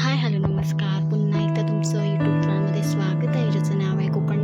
Hi hello नमस्कार. पुन्हा एकदा तुमचं यूट्यूब चॅनलमध्ये स्वागत आहे. ज्याचं नाव आहे कोकण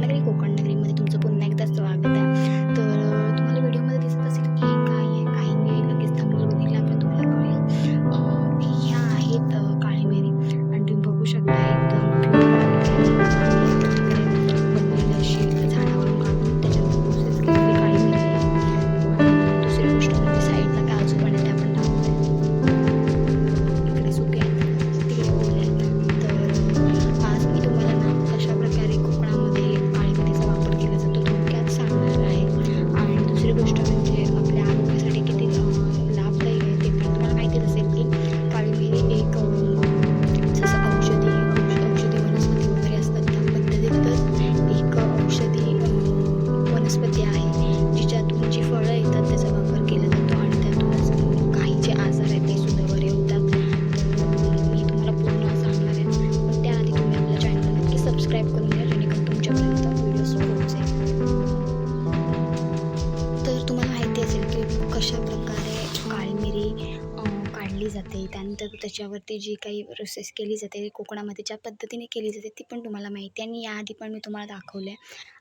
त्याच्यावरती जी काही प्रोसेस केली जाते कोकणामध्ये ज्या पद्धतीने केली जाते ती पण तुम्हाला माहिती आहे. आणि याआधी पण मी तुम्हाला दाखवलं आहे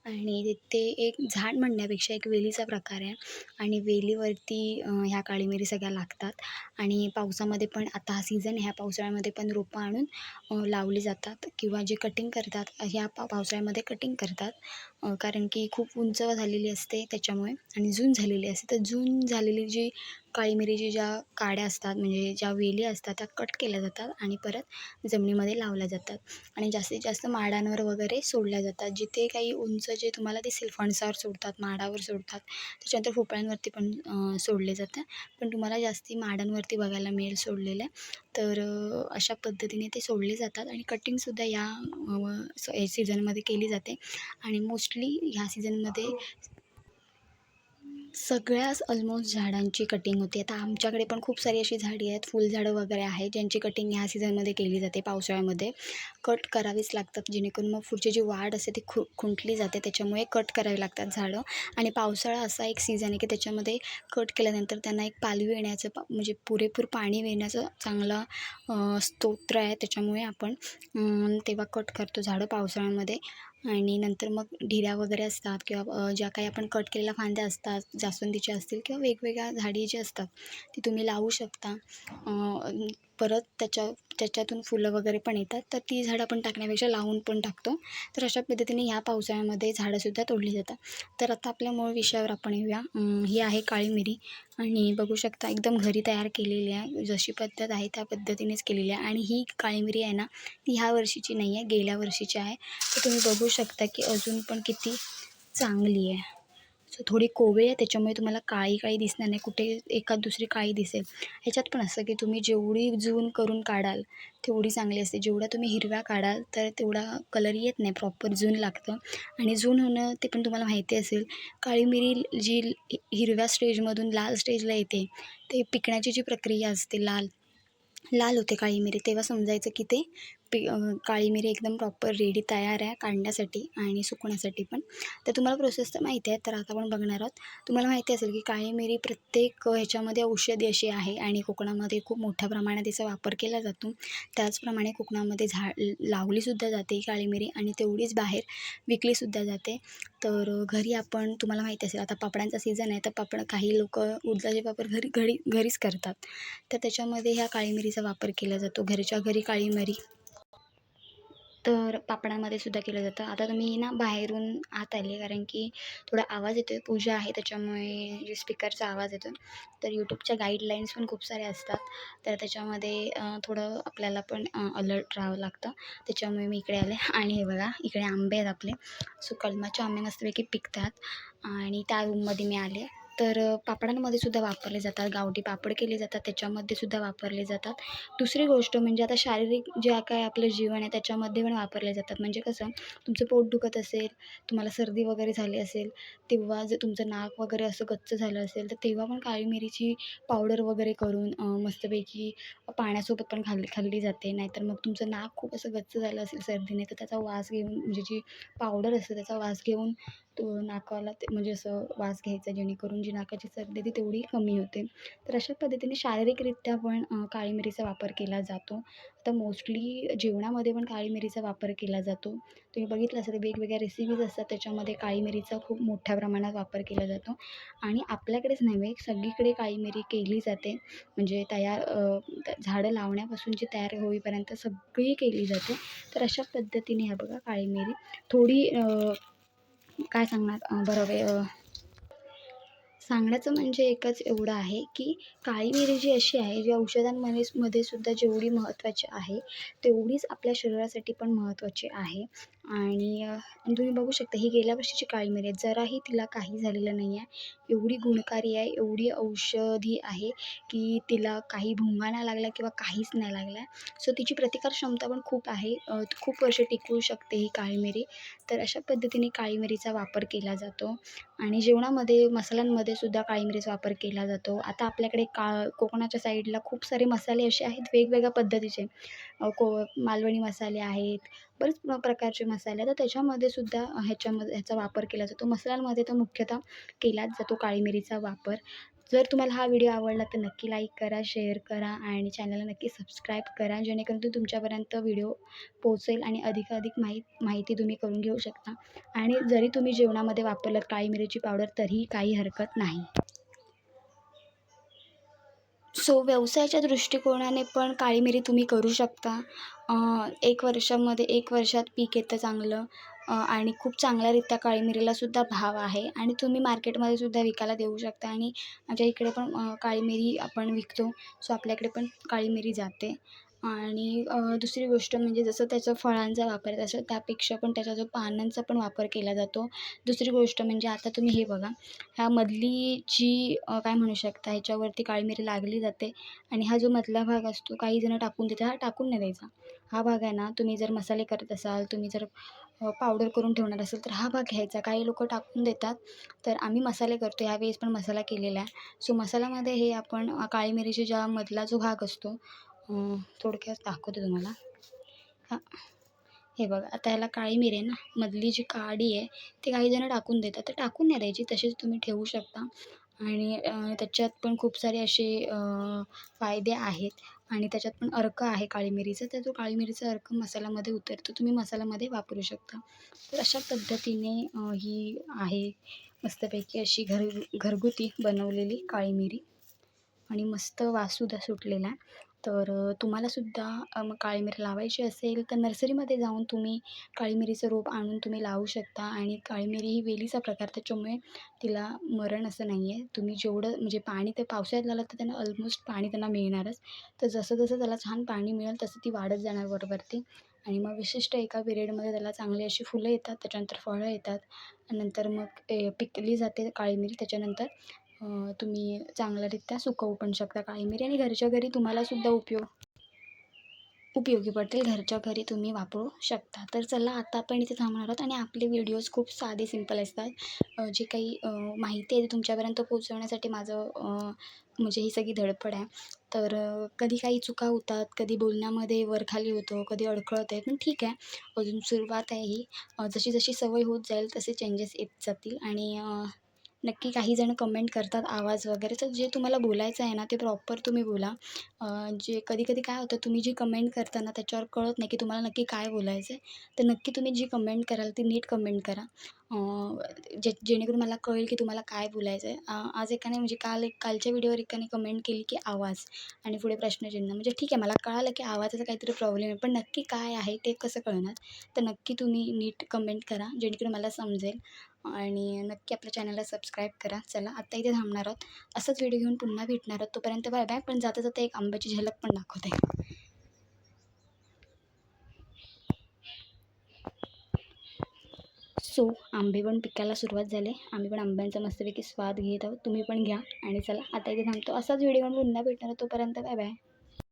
आणि ते एक झाड म्हणण्यापेक्षा एक वेलीचा प्रकार आहे. आणि वेलीवरती ह्या काळी मिरी सगळ्या लागतात. आणि पावसामध्ये पण आता हा सीझन ह्या पावसाळ्यामध्ये पण रोपं आणून लावली जातात किंवा जे कटिंग करतात ह्या पा पावसाळ्यामध्ये कटिंग करतात. कारण की खूप उंच झालेली असते त्याच्यामुळे आणि जून झालेली असते. तर जून झालेली जी काळी मिरीची ज्या काड्या असतात म्हणजे ज्या वेली असतात त्या कट केल्या जातात आणि परत जमिनीमध्ये लावल्या जातात. आणि जास्तीत जास्त माडांवर वगैरे सोडल्या जातात जिथे काही उंच जे तुम्हाला दिसेल फणसावर सोडतात माडावर सोडतात त्याच्यानंतर भोपळ्यांवरती पण सोडले जातं. पण तुम्हाला जास्ती माडांवरती बघायला मिळेल सोडलेलं. तर अशा पद्धतीने ते सोडले जातात आणि कटिंगसुद्धा या सीझनमध्ये केली जाते. आणि मोस्टली ह्या सीझनमध्ये सगळ्याच ऑलमोस्ट झाडांची कटिंग होते. आता आमच्याकडे पण खूप सारी अशी झाडी आहेत. फुलझाडं वगैरे आहेत ज्यांची कटिंग ह्या सीझनमध्ये केली जाते पावसाळ्यामध्ये. कट करावीच लागतात. जेणेकरून मग पुढची जी वाढ असते ती खु खुंटली जाते. त्याच्यामुळे कट करावी लागतात झाडं. आणि पावसाळा असा एक सीझन आहे की त्याच्यामध्ये कट केल्यानंतर त्यांना एक पालवी येण्याचं पा म्हणजे पुरेपूर पाणी येण्याचं चांगलं स्तोत्र आहे. त्याच्यामुळे आपण तेव्हा कट करतो झाडं पावसाळ्यामध्ये. आणि नंतर मग ढिऱ्या वगैरे असतात किंवा ज्या काही आपण कट केलेल्या फांद्या असतात जास्वंदीच्या असतील किंवा वेगवेगळ्या झाडी जी असतात ती तुम्ही लावू शकता. परत त्याच्या त्याच्यातून फुलं वगैरे पण येतात तर ती झाडं आपण टाकण्यापेक्षा लावून पण टाकतो. तर अशा पद्धतीने ह्या पावसाळ्यामध्ये झाडंसुद्धा तोडली जातात. तर आता आपल्या मूळ विषयावर आपण येऊया. ही आहे काळी मिरी. आणि बघू शकता एकदम घरी तयार केलेली आहे. जशी पद्धत आहे त्या पद्धतीनेच केलेली आहे. आणि ही काळी मिरी आहे ना ती ह्या वर्षीची नाही आहे गेल्या वर्षीची आहे. तर तुम्ही बघू शकता की अजून पण किती चांगली आहे. सो थोडी कोवळी आहे त्याच्यामुळे तुम्हाला काळी काळी दिसणार नाही. कुठे एखाद दुसरी काळी दिसेल. ह्याच्यात पण असं की तुम्ही जेवढी जून करून काढाल तेवढी चांगली असते. जेवढा तुम्ही हिरव्या काढाल तर तेवढा कलर येत नाही प्रॉपर जून लागतं. आणि जून होणं ते पण तुम्हाला माहिती असेल. काळी मिरी जी हिरव्या स्टेजमधून लाल स्टेजला येते ते पिकण्याची जी प्रक्रिया असते लाल लाल होते काळी मिरी. तेव्हा समजायचं की ते पि काळी मिरी एकदम प्रॉपर रेडी तयार आहे काढण्यासाठी आणि सुकण्यासाठी पण. तर तुम्हाला प्रोसेस तर माहिती आहे तर आता आपण बघणार आहोत. तुम्हाला माहिती असेल की काळी मिरी प्रत्येक ह्याच्यामध्ये औषधी अशी आहे आणि कोकणामध्ये खूप मोठ्या प्रमाणात त्याचा वापर केला जातो. त्याचप्रमाणे कोकणामध्ये झाड लावलीसुद्धा जाते काळी मिरी आणि तेवढीच बाहेर विकलीसुद्धा जाते. तर घरी आपण तुम्हाला माहिती असेल आता पापडांचा सीझन आहे तर पापड काही लोक उडदाचे पापड घरी घरी घरीच करतात. तर त्याच्यामध्ये ह्या काळी मिरीचा वापर केला जातो घरच्या घरी काळी मिरी तर पापडामध्ये सुद्धा केलं जातं. आता तुम्ही ना बाहेरून आत आले कारण की थोडा आवाज येतो आहे पूजा आहे त्याच्यामुळे जे स्पीकरचा आवाज येतो तर यूट्यूबच्या गाईडलाईन्स पण खूप साऱ्या असतात. तर त्याच्यामध्ये थोडं आपल्याला पण अलर्ट राहावं लागतं. त्याच्यामुळे मी इकडे आले. आणि हे बघा इकडे आंबे आहेत आपले. सो कलमाचे आंबे मस्तपैकी पिकतात. आणि त्या रूममध्ये मी आले. तर पापडांमध्ये सुद्धा वापरले जातात. गावठी पापड केले जातात त्याच्यामध्ये सुद्धा वापरले जातात. दुसरी गोष्ट म्हणजे आता शारीरिक जे काय आपलं जीवन आहे त्याच्यामध्ये पण वापरले जातात. म्हणजे कसं तुमचं पोट दुखत असेल तुम्हाला सर्दी वगैरे झाली असेल तेव्हा जर तुमचं नाक वगैरे असं गच्च झालं असेल तर तेव्हा पण काळी मिरीची पावडर वगैरे करून मस्तपैकी पाण्यासोबत पण खाल्ली खाल्ली जाते. नाहीतर मग तुमचं नाक खूप असं गच्च झालं असेल सर्दीने तर त्याचा वास घेऊन म्हणजे जी पावडर असते त्याचा वास घेऊन तो नाकाला ते म्हणजे असं वास घ्यायचा जेणेकरून जी नाकाची सर्दी ती तेवढी कमी होते. तर अशा पद्धतीने शारीरिकरित्या पण काळी मिरीचा वापर केला जातो. आता मोस्टली जेवणामध्ये पण काळी मिरीचा वापर केला जातो. तुम्ही बघितलं असेल वेगवेगळ्या रेसिपीज असतात त्याच्यामध्ये काळी मिरीचा खूप मोठ्या प्रमाणात वापर केला जातो. आणि आपल्याकडेच नव्हे सगळीकडे काळी मिरी केली जाते. म्हणजे तयार झाडं लावण्यापासून जी तयार होईपर्यंत सगळी केली जाते. तर अशा पद्धतीने ह्या बघा काळी मिरी थोडी काय सांगणार? बरं वे सांगण्याचं म्हणजे एकच एवढं आहे की काळी मिरी जी अशी आहे जी औषधांमध्ये मध्ये सुद्धा जेवढी महत्त्वाची आहे तेवढीच आपल्या शरीरासाठी पण महत्त्वाची आहे. आणि तुम्ही बघू शकता ही गेल्या वर्षीची काळी मिरी आहे. जराही तिला काही झालेलं नाही आहे एवढी गुणकारी आहे एवढी औषधी आहे की तिला काही भुंगा नाही लागला किंवा काहीच नाही लागला. आहे सो तिची प्रतिकार क्षमता पण खूप आहे. खूप वर्ष टिकू शकते ही काळी मिरी. तर अशा पद्धतीने काळी मिरीचा वापर केला जातो. आणि जेवणामध्ये मसाल्यांमध्ये सुद्धा काळी मिरीचा वापर केला जातो. आता आपल्याकडे का कोकणाच्या साईडला खूप सारे मसाले असे आहेत वेगवेगळ्या पद्धतीचे. को मालवणी मसाले आहेत बरेच प्रकारचे मसाले तर त्याच्यामध्ये सुद्धा ह्याच्यामध्ये ह्याचा वापर केला जातो. मसाल्यांमध्ये तर मुख्यतः केलाच जातो काळी मिरीचा वापर. जर तुम्हाला हा व्हिडिओ आवडला तर नक्की लाईक करा शेअर करा आणि चॅनलला नक्की सबस्क्राईब करा जेणेकरून तो तुमच्यापर्यंत व्हिडिओ पोहोचेल आणि अधिकाधिक माहीत माहिती तुम्ही करून घेऊ शकता. आणि जरी तुम्ही जेवणामध्ये वापरलं काळी मिरीची पावडर तरीही काही हरकत नाही. सो व्यवसायाच्या दृष्टिकोनाने पण काळी मिरी तुम्ही करू शकता. एक वर्षामध्ये एक वर्षात पीक येतं चांगलं. आणि खूप चांगल्यारीत्या काळी मिरीलासुद्धा भाव आहे. आणि तुम्ही मार्केटमध्ये सुद्धा विकायला देऊ शकता. आणि माझ्या इकडे पण काळी मिरी आपण विकतो. सो आपल्याकडे पण काळी मिरी जाते. आणि दुसरी गोष्ट म्हणजे जसं त्याचं फळांचा वापर आहे तसं त्यापेक्षा पण त्याचा जो पानांचा पण वापर केला जातो. दुसरी गोष्ट म्हणजे आता तुम्ही हे बघा ह्या मधली जी काय म्हणू शकता ह्याच्यावरती काळी मिरी लागली जाते आणि हा जो मधला भाग असतो काही जणं टाकून देतात हा टाकून नाही द्यायचा. हा भाग आहे ना तुम्ही जर मसाले करत असाल तुम्ही जर पावडर करून ठेवणार असेल तर हा भाग घ्यायचा. काही लोक टाकून देतात तर आम्ही मसाले करतो. ह्यावेळेस पण मसाला केलेला आहे. सो मसाल्यामध्ये हे आपण काळी मिरीच्या ज्या मधला जो भाग असतो थोडक्यात दाखवते तुम्हाला. हां. हे बघा आता ह्याला काळी मिरी आहे ना? मधली जी काडी आहे ती काहीजणं टाकून देतात. तर टाकून नाही द्यायची तशीच तुम्ही ठेवू शकता. आणि त्याच्यात पण खूप सारे असे फायदे आहेत. आणि त्याच्यात पण अर्क आहे काळी मिरीचा. तर तो काळी मिरीचा अर्क मसाल्यामध्ये उतरतो. तुम्ही मसाल्यामध्ये वापरू शकता. तर अशा पद्धतीने ही आहे. मस्तपैकी अशी घर घरगुती बनवलेली काळी मिरी. आणि मस्त वासुदा सुटलेला. आहे तर तुम्हालासुद्धा मग काळी मिरी लावायची असेल तर नर्सरीमध्ये जाऊन तुम्ही काळी मिरीचं रोप आणून तुम्ही लावू शकता आणि काळी मिरी ही वेलीचा प्रकार त्याच्यामुळे तिला मरण असं नाही आहे. तुम्ही जेवढं म्हणजे पाणी ते पावसाळ्यात लावलं तर त्यांना ऑलमोस्ट पाणी त्यांना मिळणारच. तर जसं जसं त्याला छान पाणी मिळेल तसं ती वाढत जाणार बरोबर आणि मग विशिष्ट एका पिरियडमध्ये त्याला चांगली अशी फुलं येतात त्याच्यानंतर फळं येतात. नंतर मग पिकली जाते काळी मिरी त्याच्यानंतर तुम्ही चांगल्यारीत्या सुकवू पण शकता काळी मिरी आणि घरच्या घरी तुम्हालासुद्धा उपयोग उपयोगी पडतील. घरच्या घरी तुम्ही वापरू शकता. तर चला आता आपण इथे थांबणार आहोत आणि आपले व्हिडिओज खूप साधे सिंपल असतात. जे काही माहिती आहे तुमच्यापर्यंत पोहोचवण्यासाठी माझं म्हणजे ही सगळी धडपड आहे. तर कधी काही चुका होतात कधी बोलण्यामध्ये वरखाली होतो कधी अडखळत आहे पण ठीक आहे. अजून सुरुवात आहे ही. जशी जशी सवय होत जाईल तसे चेंजेस येत जातील. आणि नक्की काही जण कमेंट करतात आवाज वगैरे. तर जे तुम्हाला बोलायचं आहे ना ते प्रॉपर तुम्ही बोला. जे कधी कधी काय होतं तुम्ही जी कमेंट करता ना त्याच्यावर कळत नाही की तुम्हाला नक्की काय बोलायचं आहे. तर नक्की तुम्ही जी कमेंट कराल ती नीट कमेंट करा. जे जेणेकरून मला कळेल की तुम्हाला काय बोलायचं आहे. आज एकाने म्हणजे काल एक कालच्या व्हिडिओवर एकाने कमेंट केली की आवाज आणि पुढे प्रश्नचिन्ह. म्हणजे ठीक आहे मला कळालं की आवाजाचा काहीतरी प्रॉब्लेम आहे. पण नक्की काय आहे ते कसं कळणार? तर नक्की तुम्ही नीट कमेंट करा जेणेकरून मला समजेल. आणि नक्की आपल्या चॅनलला सबस्क्राईब करा. चला आत्ता इथे थांबणार आहोत. असंच व्हिडिओ घेऊन पुन्हा भेटणार आहोत. तोपर्यंत बाय बाय पण जाता जाता एक आंब्याची झलक पण दाखवते. सो आंबे पण पिकायला सुरुवात झाली. आम्ही पण आंब्यांचा मस्तपैकी स्वाद घेत आहोत. तुम्ही पण घ्या. आणि चला आता इथे थांबतो. असाच व्हिडिओ घेऊन पुन्हा भेटणार तोपर्यंत बाय बाय